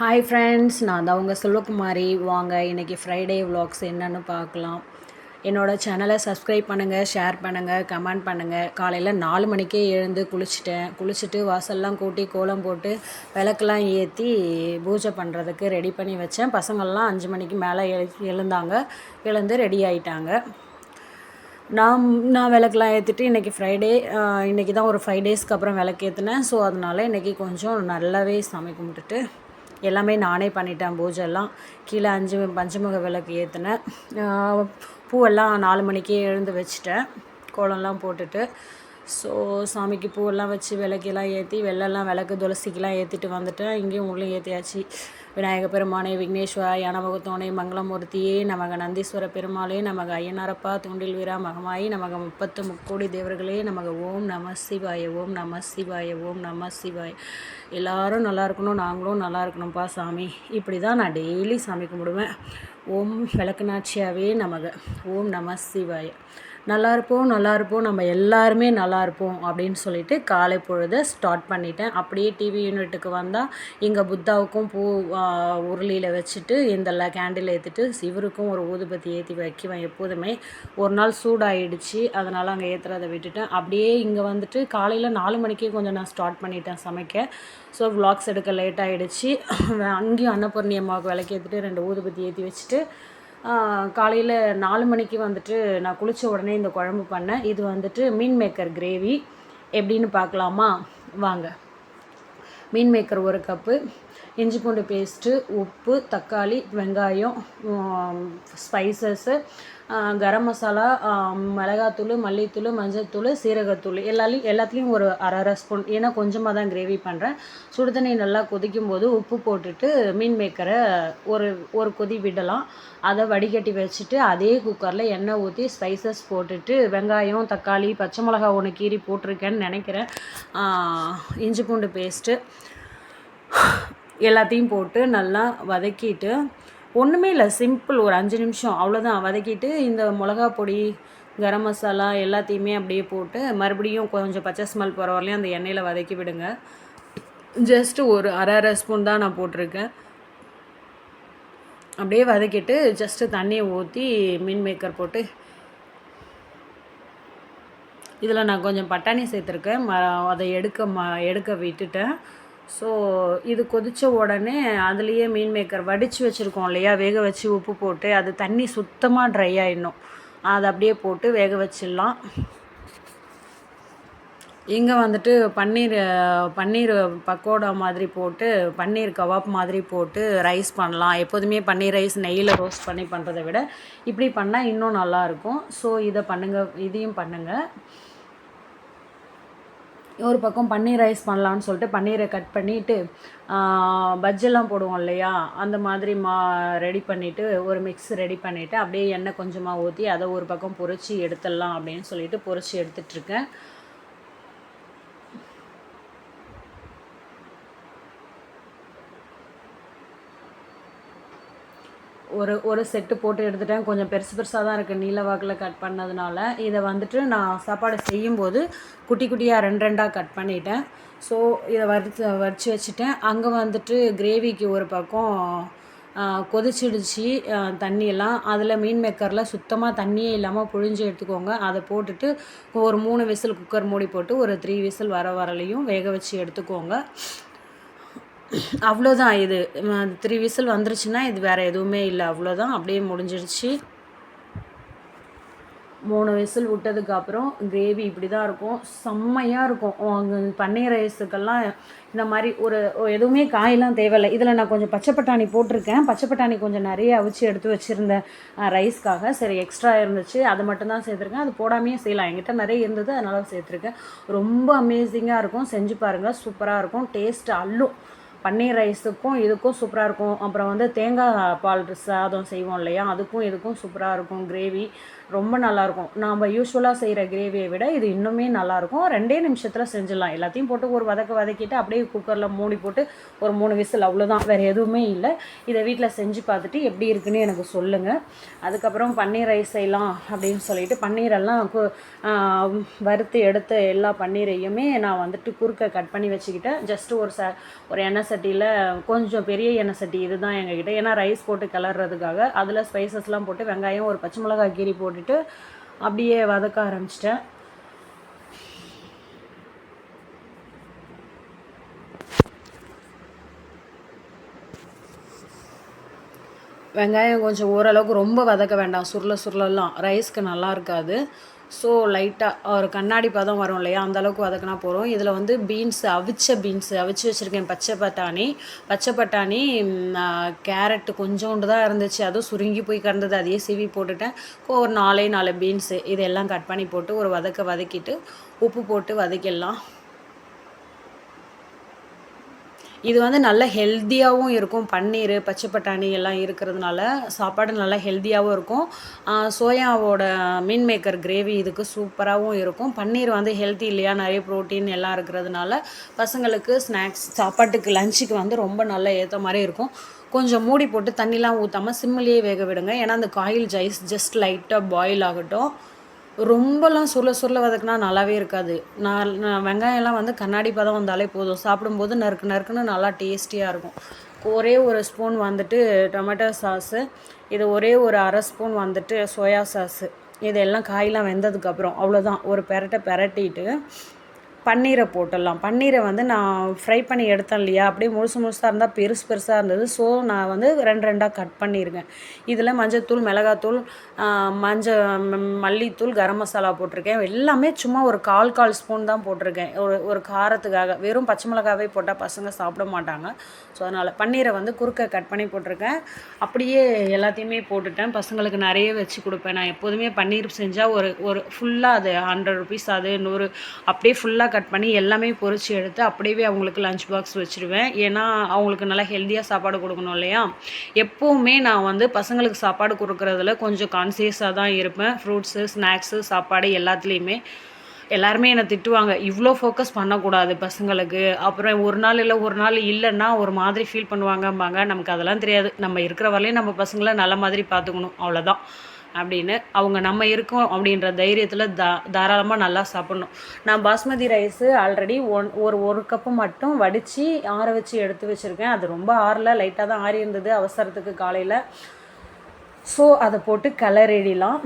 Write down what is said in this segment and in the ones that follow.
Hi friends நான் தான் உங்கள் செல்வகுமாரி வாங்க இன்றைக்கி ஃப்ரைடே வ்ளாக்ஸ் என்னென்னு பார்க்கலாம். என்னோடய சேனலை சப்ஸ்கிரைப் பண்ணுங்கள் ஷேர் பண்ணுங்கள் கமெண்ட் பண்ணுங்கள் காலையில் நாலு மணிக்கே எழுந்து குளிச்சிட்டேன். குளிச்சுட்டு வாசல்லாம் கூட்டி கோலம் போட்டு விளக்கெல்லாம் ஏற்றி பூஜை பண்ணுறதுக்கு ரெடி பண்ணி வச்சேன். பசங்கள்லாம் அஞ்சு மணிக்கு மேலே எழு எழுந்தாங்க. எழுந்து ரெடி ஆயிட்டாங்க. நான் நான் விளக்கெலாம் ஏற்றிட்டு இன்றைக்கி ஃப்ரைடே இன்றைக்கி தான் ஒரு ஃபைவ் டேஸ்க்கு அப்புறம் விளக்கு ஏற்றினேன் ஸோ அதனால இன்றைக்கி கொஞ்சம் நல்லாவே சாமி கும்பிட்டுட்டு எல்லாமே நானே பண்ணிட்டேன். பூஜைலாம் கீழே அஞ்சு பஞ்சமுக விளக்கு ஏற்றினேன் பூவெல்லாம் நாலு மணிக்கே எழுந்து வச்சுட்டேன். கோலம்லாம் போட்டுட்டு ஸோ சாமிக்கு பூவெல்லாம் வச்சு விளக்கெல்லாம் ஏற்றி வெள்ளெல்லாம் விளக்கு துளசிக்கெல்லாம் ஏற்றிட்டு வந்துட்டேன். இங்கேயும் உள்ளே ஏற்றியாச்சு விநாயக பெருமானே விக்னேஸ்வரா யானவகத்தோனே மங்களமூர்த்தியே நமக. நந்தீஸ்வர பெருமாளே நமக. ஐயனாரப்பா தூண்டில் வீரா மகமாயி நமக. முப்பத்து முக்கோடி தேவர்களே நமக. ஓம் நம சிவாய ஓம் நம சிவாய ஓம் நம சிவாய. எல்லாரும் நல்லா இருக்கணும் நாங்களும் நல்லா இருக்கணும்ப்பா சாமி. இப்படி தான் நான் டெய்லி சாமி கும்பிடுவேன். ஓம் விளக்குநாட்சியாவே நமக. ஓம் நம சிவாய. நல்லா இருப்போம் நல்லா இருப்போம் நம்ம எல்லாருமே நல்லா இருப்போம் அப்படின்னு சொல்லிட்டு காலை பொழுதை ஸ்டார்ட் பண்ணிட்டேன். அப்படியே டிவி யூனிட்டுக்கு வந்தால் இங்கே புத்தாவுக்கும் பூ உருளியில் வச்சுட்டு இந்த கேண்டில் ஏற்றிட்டு சிவருக்கும் ஒரு ஊதுபத்தி ஏற்றி வைக்குவேன் எப்போதுமே. ஒரு நாள் சூடாயிடுச்சு அதனால் அங்கே ஏற்றுறதை விட்டுட்டேன். அப்படியே இங்கே வந்துட்டு காலையில் நாலு மணிக்கே கொஞ்சம் நான் ஸ்டார்ட் பண்ணிட்டேன் சமைக்க. ஸோ vlogs எடுக்க லேட் ஆகிடுச்சு அங்கேயும் அன்னபூர்ணி அம்மாவுக்கு விளக்கேற்றிட்டு ரெண்டு ஊதுபத்தி ஏற்றி வச்சுட்டு காலையில் நாலு மணிக்கு வந்துட்டு நான் குளித்த உடனே இந்த குழம்பு பண்ணேன். இது வந்துட்டு மீன் மேக்கர் கிரேவி. எப்படின்னு பார்க்கலாமா? வாங்க. மீன் மேக்கர் ஒரு கப்பு. இஞ்சி பூண்டு பேஸ்ட்டு உப்பு தக்காளி வெங்காயம் ஸ்பைசஸ்ஸு கரம் மசாலா மிளகாத்தூள் மல்லித்தூள் மஞ்சள்தூள் சீரகத்தூள். எல்லாத்தையும் எல்லாத்துலேயும் ஒரு அரை அரை ஸ்பூன் ஏன்னா கொஞ்சமாக தான் கிரேவி பண்ணுறேன் சுடுதண்ணி நல்லா கொதிக்கும் போது உப்பு போட்டுட்டு மீன் மேக்கரை ஒரு ஒரு கொதி விடலாம். அதை வடிகட்டி வச்சுட்டு அதே குக்கரில் எண்ணெய் ஊற்றி ஸ்பைசஸ் போட்டுட்டு வெங்காயம் தக்காளி பச்சை மிளகா ஒன்று கீரி போட்டிருக்கேன்னு நினைக்கிறேன். இஞ்சி பூண்டு பேஸ்ட்டு எல்லாத்தையும் போட்டு நல்லா வதக்கிட்டு ஒன்றுமே இல்லை சிம்பிள் ஒரு அஞ்சு நிமிஷம் அவ்வளோதான் வதக்கிட்டு இந்த மிளகா பொடி கரம் மசாலா எல்லாத்தையுமே அப்படியே போட்டு மறுபடியும் கொஞ்சம் பச்சை ஸ்மெல் போகிற வரலையும் அந்த எண்ணெயில் வதக்கி விடுங்க. ஜஸ்ட்டு ஒரு அரை அரை ஸ்பூன் தான் நான் போட்டிருக்கேன். அப்படியே வதக்கிட்டு ஜஸ்ட்டு தண்ணியை ஊற்றி மீன் மேக்கர் போட்டு. இதில் நான் கொஞ்சம் பட்டாணி சேர்த்துருக்கேன். ம அதை எடுக்க ம எடுக்க விட்டுட்டேன். ஸோ இது கொதித்த உடனே அதுலேயே மீன் மேக்கர் வடித்து வச்சுருக்கோம் இல்லையா? வேக வச்சு உப்பு போட்டு அது தண்ணி சுத்தமாக ட்ரை ஆகிடணும் அதை அப்படியே போட்டு வேக வச்சிடலாம். இங்கே வந்துட்டு பன்னீர் பன்னீர் பக்கோடா மாதிரி போட்டு பன்னீர் கவாப் மாதிரி போட்டு ரைஸ் பண்ணலாம். எப்போதுமே பன்னீர் ரைஸ் நெய்யில் ரோஸ்ட் பண்ணி பண்ணுறதை விட இப்படி பண்ணால் இன்னும் நல்லாயிருக்கும் ஸோ இதை பண்ணுங்கள் இதையும் பண்ணுங்கள் ஒரு பக்கம் பன்னீர் ரைஸ் பண்ணலான்னு சொல்லிட்டு பன்னீரை கட் பண்ணிவிட்டு பஜ்ஜெல்லாம் போடுவோம் இல்லையா? அந்த மாதிரி மா ரெடி பண்ணிவிட்டு ஒரு மிக்ஸ் ரெடி பண்ணிவிட்டு அப்படியே எண்ணெய் கொஞ்சமாக ஊற்றி அதை ஒரு பக்கம் பொரிச்சு எடுத்துடலாம் அப்படின்னு சொல்லிட்டு பொரிச்சு எடுத்துகிட்ருக்கேன் ஒரு ஒரு செட்டு போட்டு எடுத்துட்டேன். கொஞ்சம் பெருசு பெருசாக தான் இருக்குது நீல வாக்கில் கட் பண்ணதுனால இதை வந்துட்டு நான் சாப்பாடு செய்யும்போது குட்டி குட்டியாக ரெண்டு ரெண்டாக கட் பண்ணிட்டேன். ஸோ இதை வறுத்து வரித்து வச்சுட்டேன். அங்கே வந்துட்டு கிரேவிக்கு ஒரு பக்கம் கொதிச்சிடுச்சு தண்ணியெல்லாம். அதில் மீன் மேக்கரில் சுத்தமாக தண்ணியே இல்லாமல் புழிஞ்சு எடுத்துக்கோங்க. அதை போட்டுட்டு ஒரு மூணு விசில் குக்கர் மூடி போட்டு ஒரு த்ரீ விசில் வர வரலையும் வேக வச்சு எடுத்துக்கோங்க. அவ்வளோதான். இது த்ரீ விசில் வந்துருச்சுன்னா இது வேறு எதுவுமே இல்லை. அவ்வளோதான். அப்படியே முடிஞ்சிருச்சு. மூணு விசில் விட்டதுக்கப்புறம் கிரேவி இப்படி தான் இருக்கும். செம்மையாக இருக்கும் பன்னீர் ரைஸுக்கெல்லாம் இந்த மாதிரி ஒரு எதுவுமே காயெல்லாம் தேவையில்லை. இதில் நான் கொஞ்சம் பச்சை பட்டாணி போட்டிருக்கேன். பச்சை பட்டாணி கொஞ்சம் நிறைய அவிச்சு எடுத்து வச்சுருந்தேன் ரைஸ்க்காக. சரி எக்ஸ்ட்ரா இருந்துச்சு. அது மட்டும்தான் சேர்த்துருக்கேன். அது போடாமையே செய்யலாம். என்கிட்ட நிறைய இருந்தது. அதனால் சேர்த்துருக்கேன். ரொம்ப அமேசிங்காக இருக்கும். செஞ்சு பாருங்கள் சூப்பராக இருக்கும். டேஸ்ட் அல்லும் பன்னீர் ரைஸுக்கும் இதுக்கும் சூப்பராக இருக்கும். அப்புறம் வந்து தேங்காய் பால் சாதம் செய்வோம் இல்லையா? அதுக்கும் இதுக்கும் சூப்பராக இருக்கும். கிரேவி. ரொம்ப நல்லாயிருக்கும். நாம் யூஸ்வலாக செய்கிற கிரேவியை விட இது இன்னுமே நல்லாயிருக்கும். ரெண்டே நிமிஷத்தில் செஞ்சிடலாம். எல்லாத்தையும் போட்டு ஒரு வதக்க வதக்கிட்டு அப்படியே குக்கரில் மூடி போட்டு ஒரு மூணு விசில் அவ்வளோதான் வேறு எதுவுமே இல்லை. இதை வீட்டில் செஞ்சு பார்த்துட்டு எப்படி இருக்குன்னு எனக்கு சொல்லுங்கள் அதுக்கப்புறம் பன்னீர் ரைஸ் செய்யலாம் அப்படின்னு சொல்லிட்டு பன்னீரெல்லாம் கு வறுத்து எடுத்த எல்லா பன்னீரையுமே நான் வந்துட்டு குறுக்க கட் பண்ணி வச்சுக்கிட்டேன். ஜஸ்ட்டு ஒரு ச ஒரு எண்ணெய் சட்டியில் கொஞ்சம் பெரிய எண்ணெய் சட்டி இதுதான் எங்ககிட்ட. ஏன்னா ரைஸ் போட்டு கிளறதுக்காக அதில் ஸ்பைசஸ்லாம் போட்டு வெங்காயம் ஒரு பச்சை மிளகாய் கீரி போட்டுட்டு அப்படியே வதக்க ஆரம்பிச்சிட்டேன். வெங்காயம் கொஞ்சம் ஓரளவுக்கு ரொம்ப வதக்க வேண்டாம். சுருள சுருளெல்லாம். ரைஸ்க்கு நல்லா இருக்காது. ஸோ லைட்டாக ஒரு கண்ணாடி பதம் வரும் இல்லையா? அந்தளவுக்கு வதக்கினா போகிறோம் இதில் வந்து பீன்ஸ் அவிச்ச பீன்ஸ் அவிச்சு வச்சுருக்கேன். பச்சை பட்டாணி. பச்சை பட்டாணி கேரட்டு கொஞ்சோண்டு தான் இருந்துச்சு. அதுவும் சுருங்கி போய் கிடந்தது அதையே சீவி போட்டுட்டேன். ஒரு நாலே நாலு பீன்ஸு இதெல்லாம் கட் பண்ணி போட்டு ஒரு வதக்க வதக்கிட்டு உப்பு போட்டு வதக்கிடலாம். இது வந்து நல்ல ஹெல்த்தியாகவும் இருக்கும். பன்னீர் பச்சை பட்டாணி எல்லாம் இருக்கிறதுனால சாப்பாடு நல்லா ஹெல்த்தியாகவும் இருக்கும். சோயாவோட மீன் மேக்கர் கிரேவி இதுக்கு சூப்பராகவும் இருக்கும். பன்னீர் வந்து ஹெல்த்தி இல்லையா? நிறைய ப்ரோட்டீன் எல்லாம் இருக்கிறதுனால பசங்களுக்கு ஸ்நாக்ஸ் சாப்பாட்டுக்கு லஞ்சுக்கு வந்து ரொம்ப நல்லா ஏற்ற மாதிரி இருக்கும். கொஞ்சம் மூடி போட்டு தண்ணிலாம் ஊற்றாமல் சிம்மிலேயே வேக விடுங்க. ஏன்னா அந்த காயில் ஜைஸ் ஜஸ்ட் லைட்டாக பாயில் ஆகட்டும். ரொம்பலாம் சுருள சுருள வதக்குனா நல்லாவே இருக்காது. நான் நான் வெங்காயம்லாம் வந்து கண்ணாடி பதம் வந்தாலே போதும். சாப்பிடும்போது நறுக்கு நறுக்குன்னு நல்லா டேஸ்டியாக இருக்கும். ஒரே ஒரு ஸ்பூன் வந்துட்டு டொமேட்டோ சாஸு இது ஒரே ஒரு அரை ஸ்பூன் வந்துட்டு சோயா சாஸு. இதெல்லாம் காயெலாம் வெந்ததுக்கப்புறம் அவ்வளோதான் ஒரு பெரட்டை பெரட்டிட்டு பன்னீரை போட்டுடலாம். பன்னீரை வந்து நான் ஃப்ரை பண்ணி எடுத்தேன் இல்லையா? அப்படியே முழுசு முழுசாக இருந்தால் பெருசு பெருசாக இருந்தது. ஸோ நான் வந்து ரெண்டு ரெண்டாக கட் பண்ணியிருக்கேன். இதில் மஞ்சத்தூள் மிளகாத்தூள் மஞ்சள் மல்லித்தூள் கரம் மசாலா போட்டிருக்கேன். எல்லாமே சும்மா ஒரு கால் கால் ஸ்பூன் தான் போட்டிருக்கேன். ஒரு ஒரு காரத்துக்காக. வெறும் பச்சை மிளகாவே போட்டால் பசங்க சாப்பிட மாட்டாங்க. ஸோ அதனால் பன்னீரை வந்து குறுக்க கட் பண்ணி போட்டிருக்கேன். அப்படியே எல்லாத்தையுமே போட்டுட்டேன். பசங்களுக்கு நிறைய வச்சு கொடுப்பேன். நான் எப்போதுமே பன்னீர் செஞ்சால் ஒரு ஒரு ஃபுல்லாக அது ஹண்ட்ரட் ருபீஸ் அது நூறு அப்படியே ஃபுல்லாக கட் பண்ணி எல்லாமே பொறிச்சு எடுத்து அப்படியே அவங்களுக்கு லஞ்ச் பாக்ஸ் வச்சுருவேன். ஏன்னா அவங்களுக்கு நல்லா ஹெல்த்தியாக சாப்பாடு கொடுக்கணும் இல்லையா? எப்போவுமே நான் வந்து பசங்களுக்கு சாப்பாடு கொடுக்குறதுல கொஞ்சம் கான்சியஸாக தான் இருப்பேன். ஃப்ரூட்ஸு ஸ்நாக்ஸு சாப்பாடு எல்லாத்துலேயுமே. எல்லாருமே என்னை திட்டுவாங்க இவ்வளோ ஃபோக்கஸ் பண்ணக்கூடாது பசங்களுக்கு. அப்புறம் ஒரு நாள் இல்லை ஒரு நாள் இல்லைன்னா ஒரு மாதிரி ஃபீல் பண்ணுவாங்கம்பாங்க. நமக்கு அதெல்லாம் தெரியாது. நம்ம இருக்கிற வரலையும் நம்ம பசங்களை நல்ல மாதிரி பார்த்துக்கணும். அவ்வளோதான் அப்படின்னு அவங்க நம்ம இருக்கோம் அப்படின்ற தைரியத்தில் தா தாராளமாக நல்லா சாப்பிட்ணும். நான் பாஸ்மதி ரைஸு ஆல்ரெடி ஒன் ஒரு ஒரு கப்பு மட்டும் வடித்து ஆற வச்சு எடுத்து வச்சுருக்கேன். அது ரொம்ப ஆறல லைட்டாக தான் ஆறி இருந்தது அவசரத்துக்கு காலையில். ஸோ அதை போட்டு கிளறிடலாம்.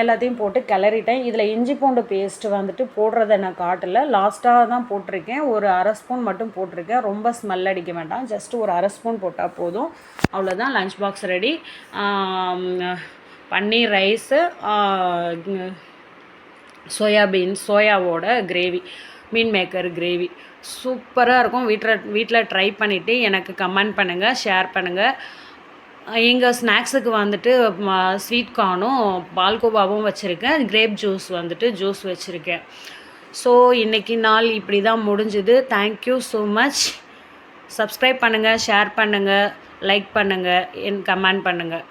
எல்லாத்தையும் போட்டு கிளறிட்டேன். இதில் இஞ்சி பூண்டு பேஸ்ட்டு வந்துட்டு போடுறத நான் காட்டலை. லாஸ்ட்டாக தான் போட்டிருக்கேன். ஒரு அரை ஸ்பூன் மட்டும் போட்டிருக்கேன். ரொம்ப ஸ்மெல் அடிக்க வேண்டாம். ஜஸ்ட் ஒரு அரை ஸ்பூன் போட்டால் போதும். அவ்வளோதான் lunch box ready paneer rice soyabean சோயாவோட gravy meal maker gravy. சூப்பராக இருக்கும். வீட்டில் வீட்டில் ட்ரை பண்ணிவிட்டு எனக்கு கமெண்ட் பண்ணுங்கள் ஷேர் பண்ணுங்கள் எங்கள் ஸ்நாக்ஸுக்கு வந்துட்டு ஸ்வீட் கார்னும் பால்கோவாவும் வச்சுருக்கேன். கிரேப் ஜூஸ் வந்துட்டு ஜூஸ் வச்சுருக்கேன். ஸோ இன்றைக்கி நாள் இப்படி தான் முடிஞ்சுது thank you so much subscribe பண்ணுங்கள் ஷேர் பண்ணுங்கள் லைக் பண்ணுங்கள் என் கமெண்ட் பண்ணுங்கள்